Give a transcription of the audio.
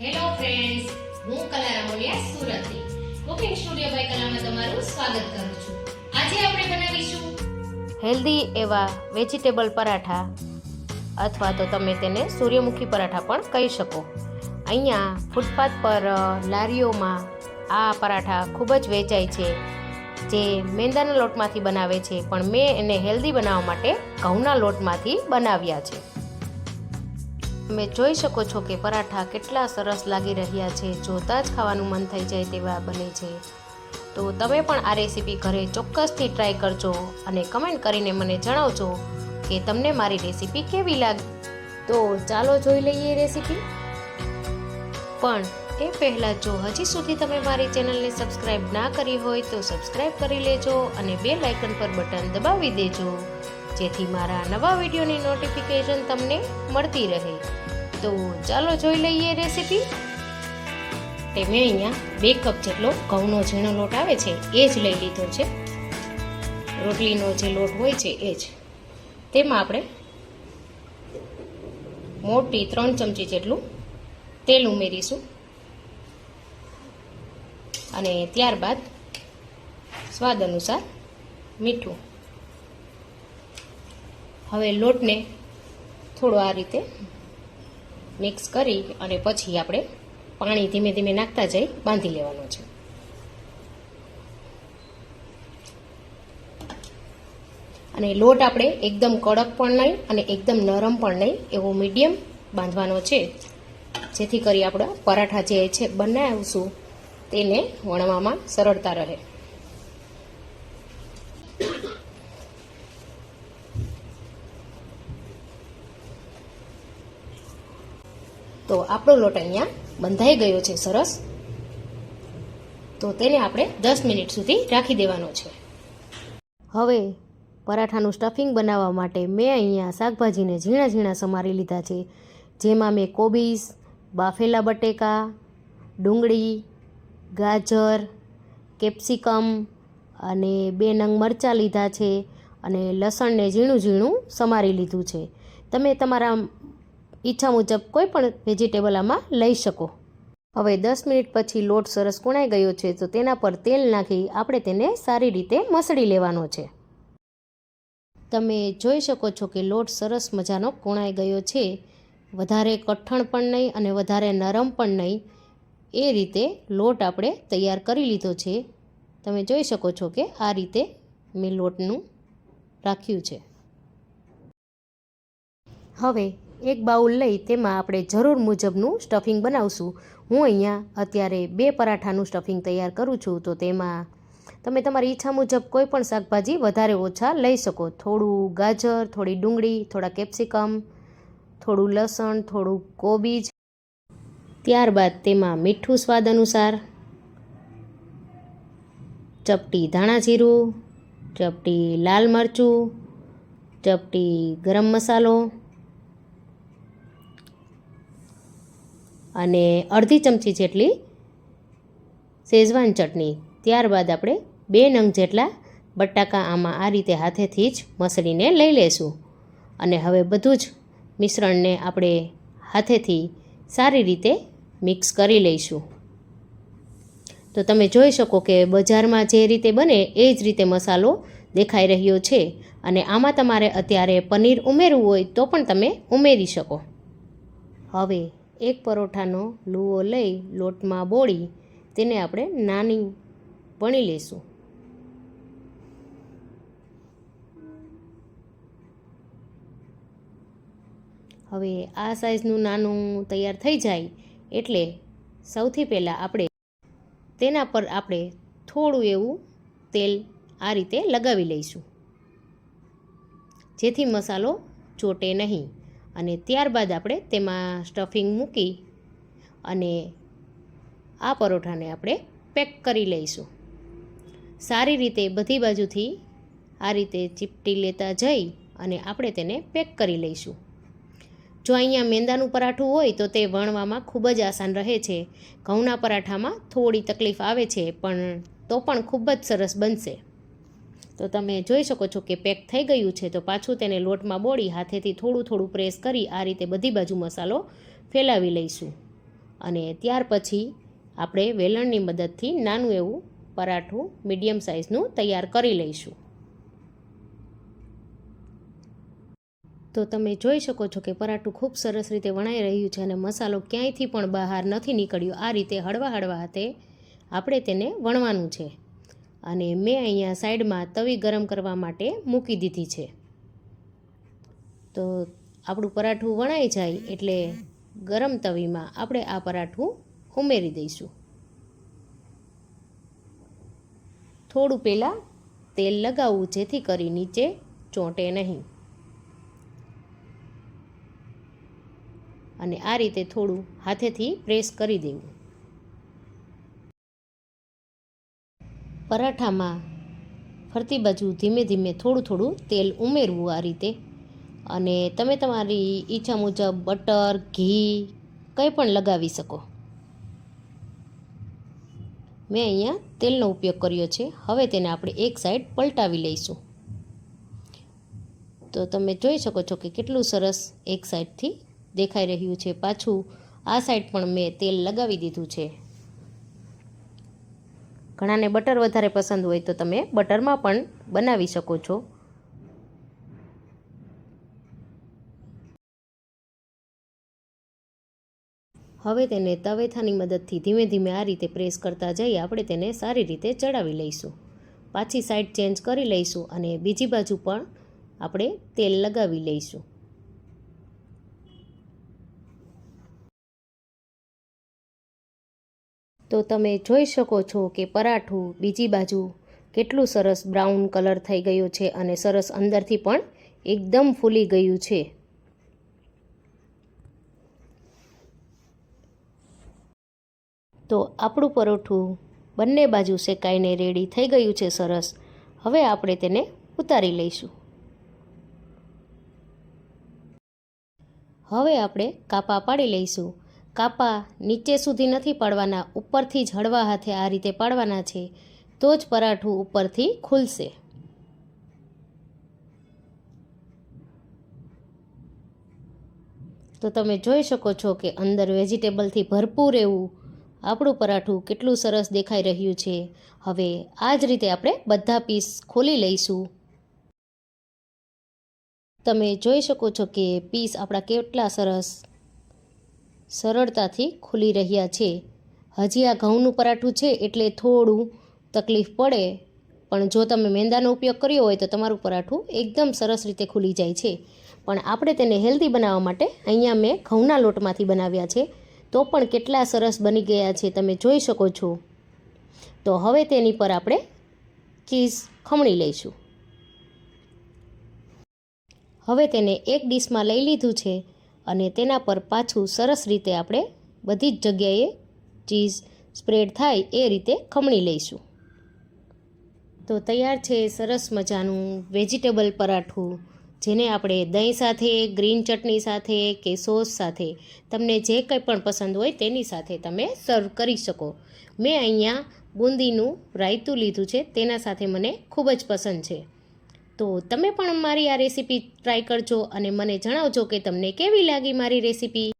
Hello friends હું કલા રામોલિયા સુરતથી કુકિંગ સ્ટુડિયો બાય કલામાં તમારું સ્વાગત કરું છું. આજે આપણે બનાવીશું હેલ્ધી એવા વેજીટેબલ પરાઠા, અથવા તો તમે તેને સૂર્યમુખી પરાઠા પણ કહી શકો. અહીંયા ફૂટપાથ પર લારીઓમાં આ પરાઠા ખૂબ જ વેચાય છે. જે મેંદાના લોટમાંથી બનાવે છે. પણ મેં એને હેલ્ધી બનાવવા માટે ઘઉંના લોટમાંથી બનાવ્યા છે. તમે જોઈ શકો છો કે પરાઠા કેટલા સરસ લાગી રહ્યા છે, જોતાં જ ખાવાનું મન થઈ જાય તેવા બને છે. તો તમે પણ આ રેસીપી ઘરે ચોક્કસથી ટ્રાય કરજો અને કમેન્ટ કરીને મને જણાવજો કે તમને મારી રેસીપી કેવી લાગી. તો ચાલો જોઈ લઈએ રેસીપી. પણ એ પહેલાં જો હજી સુધી તમે મારી ચેનલને સબસ્ક્રાઈબ ના કરી હોય તો સબસ્ક્રાઈબ કરી લેજો અને બે લાઇકન પર બટન દબાવી દેજો. જેથી મારા નવા વિડીયોની નોટિફિકેશન તમને મળતી રહે. તો ચાલો જોઈ લઈએ રેસીપી તે મેં અહીંયા બે કપ જેટલો ઘઉંનો ઝીણો લોટ આવે છે, એ જ લઈ લીધો છે. રોટલીનો જે લોટ હોય છે, એ જ. તેમાં આપણે મોટી ત્રણ ચમચી જેટલું તેલ ઉમેરીશું. અને ત્યારબાદ સ્વાદ અનુસાર મીઠું. હવે લોટને થોડો આ રીતે મિક્સ કરી અને પછી આપણે પાણી ધીમે ધીમે નાખતા જઈ બાંધી લેવાનું છે. અને લોટ આપણે એકદમ કડક પણ નહીં અને એકદમ નરમ પણ નહીં, એવો મીડિયમ બાંધવાનો છે. જેથી કરી આપણા પરાઠા જે છે બનાવીશું, તેને વણવામાં સરળતા રહે. તો આપણો લોટ અહીંયા બંધાઈ ગયો છે, સરસ. તો તેને આપણે દસ મિનિટ સુધી રાખી દેવાનો છે. હવે પરાઠાનું સ્ટફિંગ બનાવવા માટે મેં અહીંયા શાકભાજીને ઝીણા ઝીણા સમારી લીધા છે. જેમાં મેં કોબીસ બાફેલા બટેકા, ડુંગળી, ગાજર, કેપ્સિકમ અને બે નંગ મરચાં લીધા છે અને લસણને ઝીણું ઝીણું સમારી લીધું છે. તમે તમારા ઈચ્છા મુજબ કોઈ પણ વેજીટેબલ આમાં લઈ શકો. હવે દસ મિનિટ પછી લોટ સરસ કુણાઈ ગયો છે, તો તેના પર તેલ નાખી આપણે તેને સારી રીતે મસળી લેવાનો છે. તમે જોઈ શકો છો કે લોટ સરસ મજાનો કુણાઈ ગયો છે. વધારે કઠણ પણ નહીં અને વધારે નરમ પણ નહીં. એ રીતે લોટ આપણે તૈયાર કરી લીધો છે. તમે જોઈ શકો છો કે આ રીતે મેં લોટનું રાખ્યું છે. હવે એક બાઉલ લઈ તેમાં આપણે જરૂર મુજબનું સ્ટફિંગ બનાવશું. હું અહીંયા અત્યારે બે પરાઠાનું સ્ટફિંગ તૈયાર કરું છું, તો તેમાં તમે તમારી ઈચ્છા મુજબ કોઈ પણ શાકભાજી વધારે ઓછા લઈ શકો. થોડું ગાજર, થોડી ડુંગળી, થોડા કેપ્સિકમ, થોડું લસણ, થોડું કોબીજ. ત્યારબાદ તેમાં મીઠું સ્વાદ અનુસાર ચપટી ધાણા જીરું, ચપટી લાલ મરચું, ચપટી ગરમ મસાલો અને અડધી ચમચી જેટલી શેઝવાન ચટણી. ત્યારબાદ આપણે બે નંગ જેટલા બટાકા આમાં આ રીતે હાથેથી જ મસળીને લઈ લેશું. અને હવે બધું જ મિશ્રણને આપણે હાથેથી સારી રીતે મિક્સ કરી લઈશું. તો તમે જોઈ શકો કે બજારમાં જે રીતે બને એ જ રીતે મસાલો દેખાઈ રહ્યો છે અને આમાં તમારે અત્યારે પનીર ઉમેરવું હોય તો પણ તમે ઉમેરી શકો. હવે એક પરોઠાનો લૂવો લઈ લોટમાં બોળી તેને આપણે નાની વણી લઈશું. હવે આ સાઈઝનું નાનું તૈયાર થઈ જાય એટલે સૌથી પહેલાં આપણે તેના પર આપણે થોડું એવું તેલ આ રીતે લગાવી લઈશું. જેથી મસાલો ચોટે નહીં. અને ત્યારબાદ આપણે તેમાં સ્ટફિંગ મૂકી અને આ પરોઠાને આપણે પેક કરી લઈશું. સારી રીતે બધી બાજુથી આ રીતે ચીપટી લેતા જઈ અને આપણે તેને પેક કરી લઈશું. જો અહીંયા મેંદાનું પરાઠું હોય તો તે વણવામાં ખૂબ જ આસાન રહે છે. ઘઉંના પરાઠામાં થોડી તકલીફ આવે છે, પણ તો પણ ખૂબ જ સરસ બનશે. તો તમે જોઈ શકો છો કે પેક થઈ ગયું છે, તો પાછું તેને લોટમાં બોળી હાથેથી થોડું થોડું પ્રેસ કરી આ રીતે બધી બાજુ મસાલો ફેલાવી લઈશું. અને ત્યાર પછી આપણે વેલણની મદદથી નાનું એવું પરાઠું મીડિયમ સાઇઝનું તૈયાર કરી લઈશું. તો તમે જોઈ શકો છો કે પરાઠું ખૂબ સરસ રીતે વણાઈ રહ્યું છે અને મસાલો ક્યાંયથી પણ બહાર નથી નીકળ્યો. આ રીતે હળવા હળવા હાથે આપણે તેને વણવાનું છે. અને મેં અહીંયા સાઈડમાં તવી ગરમ કરવા માટે મૂકી દીધી છે. તો આપણું પરાઠું વણાઈ જાય એટલે ગરમ તવીમાં આપણે આ પરાઠું ઉમેરી દઈશું. થોડું પહેલાં તેલ લગાવવું જેથી કરી નીચે ચોંટે નહીં. અને આ રીતે થોડું હાથેથી પ્રેસ કરી દેવું. પરાઠામાં ફરતી બાજુ ધીમે ધીમે થોડું થોડું તેલ ઉમેરવું આ રીતે. અને તમે તમારી ઈચ્છા મુજબ બટર, ઘી કંઈ પણ લગાવી શકો. મેં અહીંયા તેલનો ઉપયોગ કર્યો છે. હવે તેને આપણે એક સાઈડ પલટાવી લઈશું. તો તમે જોઈ શકો છો કે કેટલું સરસ એક સાઈડથી દેખાઈ રહ્યું છે પાછું. આ સાઈડ પણ મેં તેલ લગાવી દીધું છે. ઘણાને બટર વધારે પસંદ હોય તો તમે બટરમાં પણ બનાવી શકો છો. હવે તેને તવેથાની મદદથી ધીમે ધીમે આ રીતે પ્રેસ કરતા જઈ આપણે તેને સારી રીતે ચડાવી લઈશું. પાછી સાઈડ ચેન્જ કરી લઈશું અને બીજી બાજુ પણ આપણે તેલ લગાવી લઈશું. તો તમે જોઈ શકો છો કે પરાઠું બીજી બાજુ કેટલું સરસ બ્રાઉન કલર થઈ ગયો છે અને સરસ અંદરથી પણ એકદમ ફૂલી ગયું છે. તો આપણું પરોઠું બંને બાજુ શેકાઈને રેડી થઈ ગયું છે સરસ. હવે આપણે તેને ઉતારી લઈશું. હવે આપણે કાપા પાડી લઈશું. કાપા નીચે સુધી નથી પાડવાના, ઉપરથી જ હળવા હાથે આ રીતે પાડવાના છે, તો જ પરાઠું ઉપરથી ખુલશે. તો તમે જોઈ શકો છો કે અંદર વેજીટેબલથી ભરપૂર એવું આપણું પરાઠું કેટલું સરસ દેખાઈ રહ્યું છે. હવે આ જ રીતે આપણે બધા પીસ ખોલી લઈશું. તમે જોઈ શકો છો કે પીસ આપણા કેટલા સરસ સરળતાથી ખુલી રહ્યા છે. હજી આ ઘઉંનું પરાઠું છે એટલે થોડું તકલીફ પડે. પણ જો તમે મેંદાનો ઉપયોગ કર્યો હોય તો તમારું પરાઠું એકદમ સરસ રીતે ખુલી જાય છે. પણ આપણે તેને હેલ્ધી બનાવવા માટે અહીંયા મેં ઘઉંના લોટમાંથી બનાવ્યા છે. તો પણ કેટલા સરસ બની ગયા છે તમે જોઈ શકો છો. તો હવે તેની પર આપણે ચીઝ ખમણી લઈશું. હવે તેને એક ડીશમાં લઈ લીધું છે. અને તેના પર પાછું સરસ રીતે આપણે બધી જ જગ્યાએ ચીઝ સ્પ્રેડ થાય એ રીતે ખમણી લઈશું. તો તૈયાર છે સરસ મજાનું વેજીટેબલ પરાઠું, જેને આપણે દહીં સાથે, ગ્રીન ચટણી સાથે કે સોસ સાથે, તમને જે કંઈ પણ પસંદ હોય તેની સાથે તમે સર્વ કરી શકો. મેં અહીંયા બુંદીનું રાયતું લીધું છે, તેના સાથે મને ખૂબ જ પસંદ છે. તો તમે પણ મારી આ રેસીપી ટ્રાય કરજો અને મને જણાવજો કે તમને કેવી લાગી મારી રેસીપી.